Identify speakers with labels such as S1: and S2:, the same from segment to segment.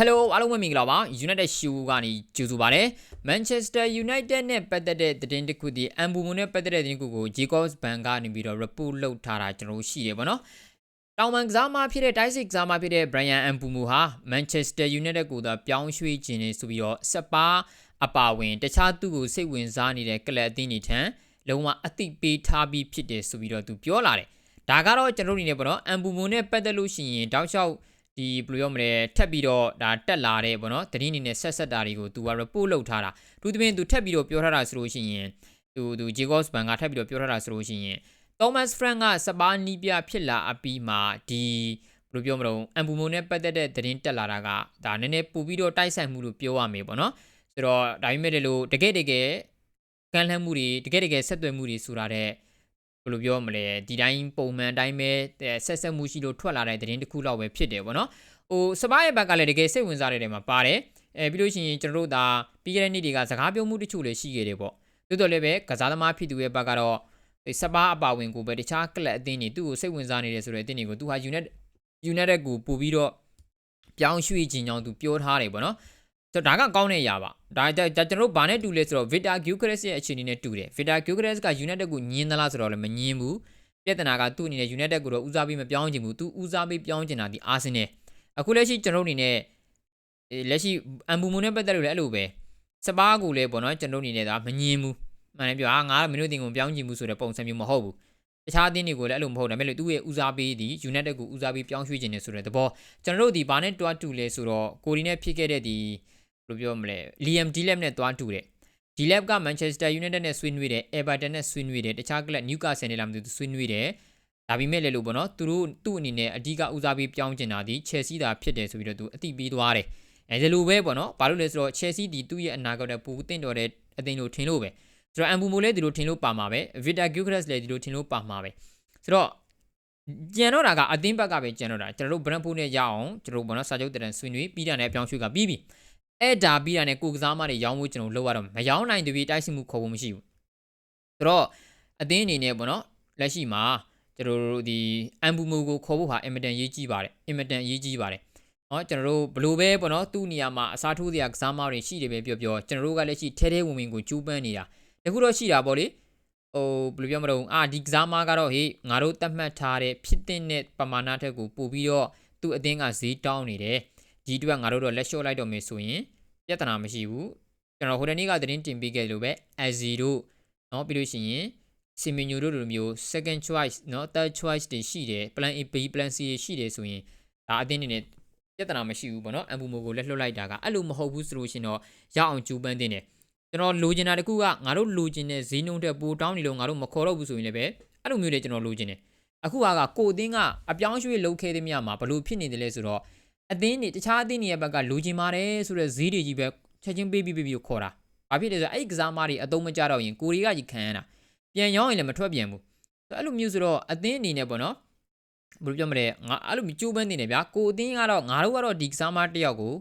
S1: Hello အားလုံးပဲမင်္ဂလာပါ United Show ကနေကြိုဆိုပါရစေ Manchester United နဲ့ပတ်သက်တဲ့သတင်းတစ်ခုဒီအမ်ဘူမွန်နဲ့ပတ်သက်တဲ့သတင်းတစ်ခုကို Jacobs Bank ကနေပြီးတော့ report လုပ်ထားတာကျွန်တော်တို့ရှိတယ်ဗောနော်တောင်ပန်ကစားမဖြစ်တဲ့ Dice ကစားမဖြစ်တဲ့ Brian Ambumu ဟာ Manchester United ကိုသာပြောင်းရွှေ့ခြင်းနေဆိုပြီးတော့စပါအပါဝင်တခြားသူ့ကိုစိတ်ဝင်စားနေတဲ့ကလပ်အသင်းတွေထံလုံးဝအသိပေးထားပြီးဖြစ်တယ်ဆိုပြီးတော့သူပြောလာတယ်ဒါကတော့ကျွန်တော်တို့အနေနဲ့ပေါ့နော်အမ်ဘူမွန်နဲ့ပတ်သက်လို့ရှိရင်တောက်လျှောက် ဒီဘယ်လိုပြောမလဲထပ်ပြီးတော့ဒါတက်လာတဲ့ပေါ့နော်တတိအနေနဲ့ဆက်ဆက်တာတွေကိုသူက report လုပ်ထားတာသူတပင်းသူထပ်ပြီးတော့ပြောထားတာဆိုလို့ရှိရင်သူသူ Jacobs Ban ကထပ်ပြီးတော့ပြောထားတာဆိုလို့ရှိရင် Thomas Frank ကစပါးနီးပြဖြစ်လာအပြီးမှာဒီဘယ်လိုပြောမလို့အမ်ဘူမိုနဲ့ပတ်သက်တဲ့သတင်းတက်လာတာကဒါနည်းနည်းပို့ပြီးတော့တိုက်ဆိုင်မှုလို့ပြောရမယ်ပေါ့နော်ဆိုတော့ဒါပေမဲ့လည်းလို့တကယ်တကယ်ကန့်လန့်မှုတွေတကယ်တကယ်ဆက်သွယ်မှုတွေဆိုတာတဲ့ ဘယ်လိုပြောမလဲဒီတိုင်းပုံမှန်တိုင်းပဲဆက်ဆက်မှုရှိလို့ထွက်လာတဲ့သတင်းတစ်ခုလောက်ပဲဖြစ်တယ်ပေါ့နော်ဟိုစပါးရဲ့ဘက်ကလည်းတကယ်စိတ်ဝင်စားတဲ့နေရာမှာပါတယ်အဲပြီးလို့ရှိရင်ကျွန်တော်တို့ဒါပြီးခဲ့တဲ့နေ့တွေကစကားပြောမှုတချို့လည်းရှိခဲ့တယ်ပေါ့တိုးတော်လည်းပဲကစားသမားဖြစ်သူရဲ့ဘက်ကတော့စပါးအပါဝင်ကိုပဲတခြားကလပ်အသင်းတွေသူ့ကိုစိတ်ဝင်စားနေတယ်ဆိုတဲ့အသင်းတွေကိုသူဟာ United United ကိုပို့ပြီးတော့ပြောင်းရွှေ့ခြင်းကြောင့်သူပြောထားတယ်ပေါ့နော် ဆိုတော့ဒါကကောင်းတဲ့အရာပါဒါကျွန်တော်တို့ဘာနဲ့တူလဲဆိုတော့ Victor Gyökeres ရဲ့အခြေအနေနဲ့တူတယ် Victor Gyökeres က United ကိုညင်းသလားဆိုတော့လည်းမညင်းဘူးပြဿနာကသူ့အနေနဲ့ United ကိုတော့ဦးစားပေးမပြောင်းချင်ဘူးသူဦးစားပေးပြောင်းချင်တာဒီ Arsenal အခုလက်ရှိကျွန်တော်တို့အနေနဲ့လက်ရှိအမ်ဘူမွန်နဲ့ပတ်သက်လို့လည်းအဲ့လိုပဲစပါးကိုလည်းပေါ့နော်ကျွန်တော်အနေနဲ့ဒါမညင်းဘူးမှန်တယ်ပြောအာငါမင်းတို့တင်ကိုပြောင်းချင်ဘူးဆိုတဲ့ပုံစံမျိုးမဟုတ်ဘူးတခြားအသင်းတွေကိုလည်းအဲ့လိုမဟုတ်ဒါပေမဲ့သူ့ရဲ့ဦးစားပေးသည် United ကိုဦးစားပေးပြောင်းရွှေ့ခြင်းနေဆိုတဲ့သဘောကျွန်တော်တို့ဒီဘာနဲ့တွားတူလဲဆိုတော့ကိုရီနဲ့ဖြစ်ခဲ့တဲ့ဒီ ဘယ်လိုပြောမလဲ Liam Delap နဲ့တွားတူတယ် Delap က Manchester United နဲ့ဆွေးနွေးတယ် Everton နဲ့ဆွေးနွေးတယ်တခြားကလပ် Newcastle နဲ့လာမသိသူဆွေးနွေးတယ်ဒါပေမဲ့လည်းလို့ပေါ့နော်သူတို့သူ့အနေနဲ့အဓိကဦးစားပေးပြောင်းကျင်တာဒီ Chelsea သာဖြစ်တယ်ဆိုပြီးတော့သူအတိပေးသွားတယ်အဲဒီလိုပဲပေါ့နော်ဘာလို့လဲဆိုတော့ Chelsea ဒီသူ့ရဲ့အနာဂတ်နဲ့ပူတင်တော်တဲ့အသင်းလို့ထင်လို့ပဲဆိုတော့ Ambumo လည်းဒီလိုထင်လို့ပါမှာပဲ Victor Gyökeres လည်းဒီလိုထင်လို့ပါမှာပဲဆိုတော့ကြံတော့တာကအသင်းဘက်ကပဲကြံတော့တာကျွန်တော်တို့ Brentford နဲ့ရအောင်ကျွန်တော်တို့ဘောနော်စာချုပ်တရံဆွေးနွေးပြီးတာနဲ့ပြောင်းရွှေ့ကပြီးပြီ အဲ့ဒါပြီးတာနဲ့ကိုကစားမတွေရောင်းဖို့ကျွန်တော်လောက်ရတော့မရောင်းနိုင်တပြီတိုက်စစ်မှုခေါ်ဖို့မရှိဘူးဆိုတော့အသင်းအနေနဲ့ပေါ့နော်လက်ရှိမှာကျွန်တော်တို့ဒီအမ်ဘူမိုကိုခေါ်ဖို့ဟာအင်မတန်ရေးကြီးပါတယ်အင်မတန်ရေးကြီးပါတယ်เนาะကျွန်တော်တို့ဘလို့ပဲပေါ့နော်သူ့နေရာမှာအစားထိုးစရာကစားမတွေရှိတယ်ပဲပြောပြောကျွန်တော်တို့ကလည်းရှိထဲထဲဝင်ဝင်ကိုကျူးပန်းနေတာတခုတော့ရှိတာပေါ့လေဟိုဘယ်လိုပြောမလို့အာဒီကစားမကတော့ဟေးငါတို့တတ်မှတ်ထားတဲ့ဖြစ်တဲ့ပမာဏထက်ကိုပို့ပြီးတော့သူ့အသင်းကဈေးတောင်းနေတယ် ဒီအတွက်ငါတို့တော့လက်လျှော့လိုက်တော့မယ်ဆိုရင်ပြဿနာမရှိဘူးကျွန်တော်ဟိုတနေ့ကသတင်းတင်ပေးခဲ့လို့ပဲအဇီတို့เนาะပြီးလို့ရှိရင်စီမီညိုတို့လိုမျိုး second choice เนาะ third choice တွေရှိတယ် plan A B plan C ရှိတယ်ဆိုရင်ဒါအတင်းနေနဲ့ပြဿနာမရှိဘူးပေါ့နော်အမ်ဘူမိုကိုလက်လွတ်လိုက်တာကအဲ့လိုမဟုတ်ဘူးဆိုလို့ရှင်တော့ရအောင်ကြိုးပမ်းတင်တယ်ကျွန်တော်လိုချင်တာတခုကငါတို့လိုချင်တဲ့ဈေးနှုန်းတက်ပိုတောင်းနေလို့ငါတို့မခေါ်တော့ဘူးဆိုရင်လည်းပဲအဲ့လိုမျိုးတွေကျွန်တော်လိုချင်တယ်အခုကကိုအသင်းကအပြောင်းရွှေ့လုပ်ခဲ့တဲ့မြတ်မှာဘလို့ဖြစ်နေတယ်လဲဆိုတော့ အသင်းတွေတခြားအသင်းတွေရဲ့ဘက်ကလိုချင်ပါတယ်ဆိုတော့ဈေးတွေကြီးပဲချက်ချင်းပေးပြီးပေးပြီးခေါ်တာဘာဖြစ်လဲဆိုတော့အဲ့ဒီကစားမတွေအသုံးမကျတော့ရင်ကိုရီကကြီးခံရတာပြန်ရောင်းရင်လည်းမထွက်ပြန်ဘူးအဲ့လိုမျိုးဆိုတော့အသင်းအနေနဲ့ပေါ့နော်ဘယ်လိုပြောမလဲငါအဲ့လိုမျိုးကြိုးပမ်းနေတယ်ဗျာကိုအသင်းကတော့ငါတို့ကတော့ဒီကစားမတယောက်ကို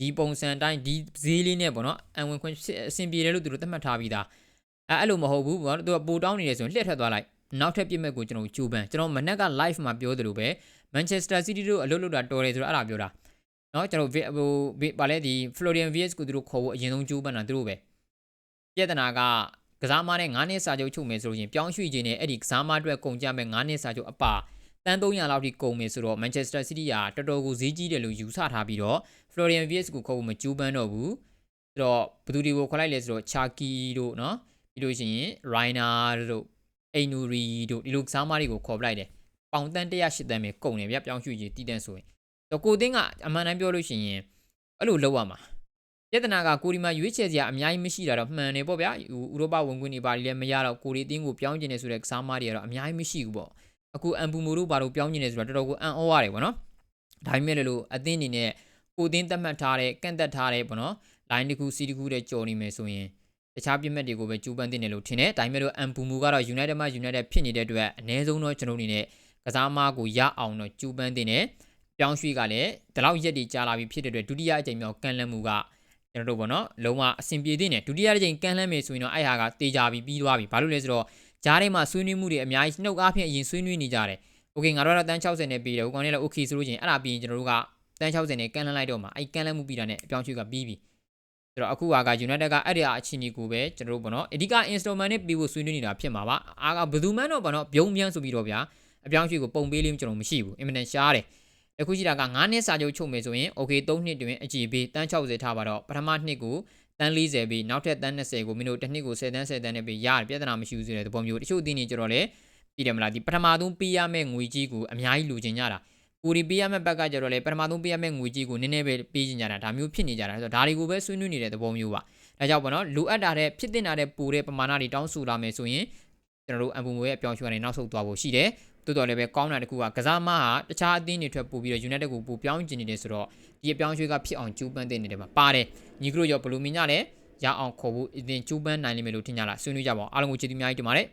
S1: ဒီပုံစံတိုင်းဒီဈေးလေးနဲ့ပေါ့နော်အံဝင်ခွင့်အဆင်ပြေတယ်လို့သူတို့သတ်မှတ်ထားပြီးသားအဲအဲ့လိုမဟုတ်ဘူးပေါ့သူကပိုတောင်းနေတယ်ဆိုရင်လှည့်ထွက်သွားလိုက် နောက်ထပ်ပြစ်မဲ့ကိုကျွန်တော်ကြိုးပမ်းကျွန်တော်မနက်က live မှာပြောသလိုပဲ Manchester City တို့အလုပ်လုပ်တာတော်တယ်ဆိုတော့အဲ့ဒါပြောတာเนาะကျွန်တော်ဟိုဗာလဲဒီ Florian Vs ကိုသူတို့ခေါ်ဖို့အရင်ဆုံးကြိုးပမ်းတာသူတို့ပဲပြဿနာကကစားမနဲ့9နှစ်စာချုပ်ချုပ်မယ်ဆိုလို့ရင်ပြောင်းရွှေ့ခြင်းနဲ့အဲ့ဒီကစားမအတွက်ကုန်ကြမဲ့9နှစ်စာချုပ်အပါတန်300လောက်ထိကုန်မယ်ဆိုတော့ Manchester City ကတော်တော်ကိုဈေးကြီးတယ်လို့ယူဆထားပြီးတော့ Florian Vs ကိုခေါ်ဖို့မကြိုးပမ်းတော့ဘူးဆိုတော့ဘယ်သူတွေကိုခေါ်လိုက်လဲဆိုတော့ Chucky တို့เนาะပြီးလို့ရှိရင် Rainer တို့ Ainuri တို့ဒီလိုကစားမတွေကိုခေါ်ပလိုက်တယ်ပေါင်တန်း108တန်းပဲကုန်တယ်ဗျပြောင်းရွှေ့ခြင်းတည်တန်းဆိုရင်တော့ကိုတင်းကအမှန်တမ်းပြောလို့ရှိရင်အဲ့လိုလုပ်ရမှာပြဿနာကကိုဒီမှာရွေးချယ်စရာအများကြီးမရှိတာတော့မှန်တယ်ပေါ့ဗျာဥရောပဝင်ခွင့်တွေပါလည်းမရတော့ကိုဒီတင်းကိုပြောင်းကျင်နေဆိုတဲ့ကစားမတွေကတော့အများကြီးမရှိဘူးပေါ့အခုအမ်ပူမိုတို့ဘာလို့ပြောင်းကျင်နေဆိုတော့တော်တော်ကိုအံ့ဩရတယ်ပေါ့နော်ဒါပေမဲ့လို့အသင်းအနေနဲ့ကိုတင်းသတ်မှတ်ထားတဲ့ကန့်သက်ထားတဲ့ပေါ့နော်လိုင်းတစ်ခုစီတစ်ခုတည်းကြော်နေမယ်ဆိုရင် တခြားပြစ်မှတ်တွေကိုပဲကြိုးပမ်းသင့်တယ်လို့ထင်တယ်။ဒါပေမဲ့လို့အမ်ဘူမူကတော့ United မှာ United ဖြစ်နေတဲ့အတွက်အ ਨੇ ဆုံးတော့ကျွန်တော်အနေနဲ့ကစားမကိုရအောင်တော့ကြိုးပမ်းသင့်တယ်။ပြောင်းရွှေ့ကလည်းဒီလောက်ရက်တွေကြာလာပြီဖြစ်တဲ့အတွက်ဒုတိယအကြိမ်မြောက်ကန်လန့်မှုကကျွန်တော်တို့ပေါ့နော်လုံးဝအဆင်ပြေသင့်တယ်ဒုတိယအကြိမ်ကန်လန့်မယ်ဆိုရင်တော့အဲ့ဟာကတေချာပြီးပြီးသွားပြီဘာလို့လဲဆိုတော့ကြားထဲမှာဆွေးနွေးမှုတွေအများကြီးနှုတ်အားဖြင့်အရင်ဆွေးနွေးနေကြတယ်။ Okay ငါတို့ကတော့တန်း60နဲ့ပြီးတယ်။ဟိုကောင်လေးလည်း okay ဆိုလို့ချင်းအဲ့ဒါပြီးရင်ကျွန်တော်တို့ကတန်း60နဲ့ကန်လန့်လိုက်တော့မှာအဲ့ကန်လန့်မှုပြီးတာနဲ့အပြောင်းရွှေ့ကပြီးပြီ။ ဆိုတော့အခုဟာက United ကအဲ့ဒီအချင်းကြီးကိုပဲကျွန်တော်တို့ပေါ့နော်အဓိက installment နဲ့ပြီးဖို့ဆွေးနွေးနေတာဖြစ်မှာပါအားကဘယ်သူမှန်းတော့ပေါ့နော်ဘုံပြန်ဆိုပြီးတော့ဗျာအပြောင်းအရွှေ့ကိုပုံပေးလေးကျွန်တော်မရှိဘူးအင်မတန်ရှားတယ်အခုရှိတာက9နှစ်စာချုပ်ချုပ်မယ်ဆိုရင် okay 3နှစ်တွင်အကြည့်ပေးတန်း60ထားပါတော့ပထမနှစ်ကိုတန်း40ပြီးနောက်ထပ်တန်း20ကိုမင်းတို့တစ်နှစ်ကို10တန်း10တန်းနဲ့ပြီးရတယ်ပြဿနာမရှိဘူးဆိုတဲ့သဘောမျိုးတချို့အသင်းတွေကျတော့လေပြည်တယ်မလားဒီပထမဆုံးပေးရမယ့်ငွေကြီးကိုအများကြီးလိုချင်ကြတာ ကိုရီပေးရမယ့်ဘက်ကကျတော့လေပထမဆုံးပေးရမယ့်ငွေကြီးကိုနည်းနည်းပဲပေးချင်ကြတာဒါမျိုးဖြစ်နေကြတာဆိုတော့ဒါတွေကိုပဲဆွေးနွေးနေတဲ့သဘောမျိုးပါဒါကြောင့်ပေါ့နော်လိုအပ်တာတဲ့ဖြစ်တင်တာတဲ့ပိုတဲ့ပမာဏတွေတောင်းဆိုလာမယ်ဆိုရင်ကျွန်တော်တို့အမ်ပူမိုရဲ့အပြောင်းအရွှေ့ကနေနောက်ဆုတ်သွားဖို့ရှိတယ်တိုးတော်လည်းပဲကောင်းတာတခုကကစားမဟာတခြားအသင်းတွေထွက်ပို့ပြီးတော့ United ကိုပိုပြောင်းကျင်နေတယ်ဆိုတော့ဒီအပြောင်းအရွှေ့ကဖြစ်အောင်ကြိုးပမ်းတဲ့နေတယ်မှာပါတယ်ညီကတို့ရောဘယ်လိုမြင်ကြလဲရအောင်ခေါ်ဖို့အသင်ကြိုးပမ်းနိုင်လိမ့်မယ်လို့ထင်ကြလားဆွေးနွေးကြပါအောင်အားလုံးကိုကျေးဇူးအများကြီးတင်ပါတယ်